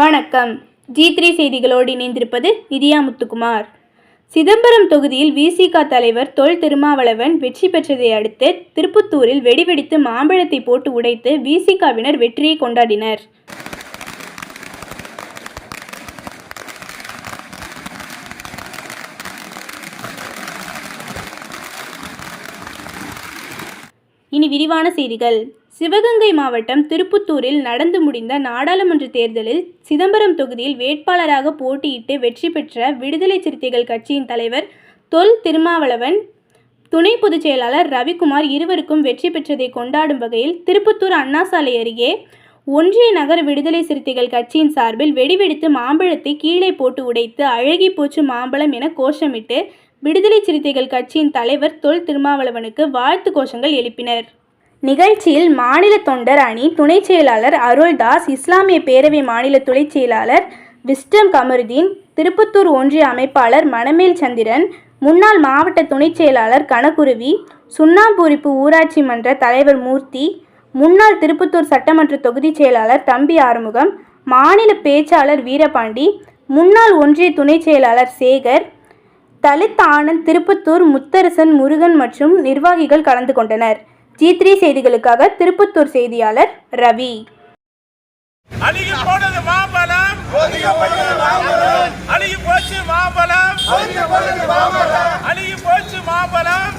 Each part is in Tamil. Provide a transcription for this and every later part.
வணக்கம். ஜி த்ரீ செய்திகளோடு இணைந்திருப்பது நிதியா முத்துக்குமார். சிதம்பரம் தொகுதியில் விசிக தலைவர் தொல் திருமாவளவன் வெற்றி பெற்றதை அடுத்து திருப்புத்தூரில் வெடிவெடித்து மாம்பழத்தை போட்டு உடைத்து விசிகாவினர் வெற்றியை கொண்டாடினர். இனி விரிவான செய்திகள். சிவகங்கை மாவட்டம் திருப்புத்தூரில் நடந்து முடிந்த நாடாளுமன்ற தேர்தலில் சிதம்பரம் தொகுதியில் வேட்பாளராக போட்டியிட்டு வெற்றி பெற்ற விடுதலை சிறுத்தைகள் கட்சியின் தலைவர் தொல் திருமாவளவன் துணை பொதுச் செயலாளர் ரவிக்குமார் இருவருக்கும் வெற்றி பெற்றதை கொண்டாடும் வகையில் திருப்புத்தூர் அண்ணாசாலை அருகே ஒன்றிய நகர விடுதலை சிறுத்தைகள் கட்சியின் சார்பில் வெடிவெடித்து மாம்பழத்தை கீழே போட்டு உடைத்து அழகி போச்சு மாம்பழம் என கோஷமிட்டு விடுதலை சிறுத்தைகள் கட்சியின் தலைவர் தொல் திருமாவளவனுக்கு வாழ்த்து கோஷங்கள் எழுப்பினர். நிகழ்ச்சியில் மாநில தொண்டர் அணி துணை செயலாளர் அருள்தாஸ் இஸ்லாமிய பேரவை மாநில துணை செயலாளர் விஸ்டம் கமருதீன் திருப்பத்தூர் ஒன்றிய அமைப்பாளர் மணமேல் சந்திரன் முன்னாள் மாவட்ட துணை செயலாளர் கனகுருவி சுண்ணாம்பூரிப்பு ஊராட்சி மன்ற தலைவர் மூர்த்தி முன்னாள் திருப்பத்தூர் சட்டமன்ற தொகுதி செயலாளர் தம்பி ஆறுமுகம் மாநில பேச்சாளர் வீரபாண்டி முன்னாள் ஒன்றிய துணை செயலாளர் சேகர் தலித் ஆனந்த் திருப்பத்தூர் முத்தரசன் முருகன் மற்றும் நிர்வாகிகள் கலந்து கொண்டனர். ஜி த்ரீ செய்திகளுக்காக திருப்பத்தூர் செய்தியாளர் ரவி. அழுகி போனது மாம்பழம். அழுகி போச்சு மாம்பழம். அழுகி போச்சு மாம்பழம்.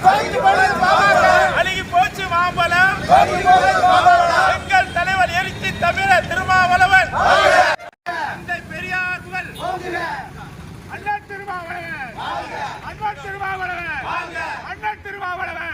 அழுகி போச்சு மாம்பழம். எங்கள் தலைவர் எழுச்சி தமிழ திருமாவளவன். தந்தை பெரியார் புகழ் அண்ணா திருமாவளவன். அண்ணா திருமாவளவன் அண்ணா திருமாவளவன்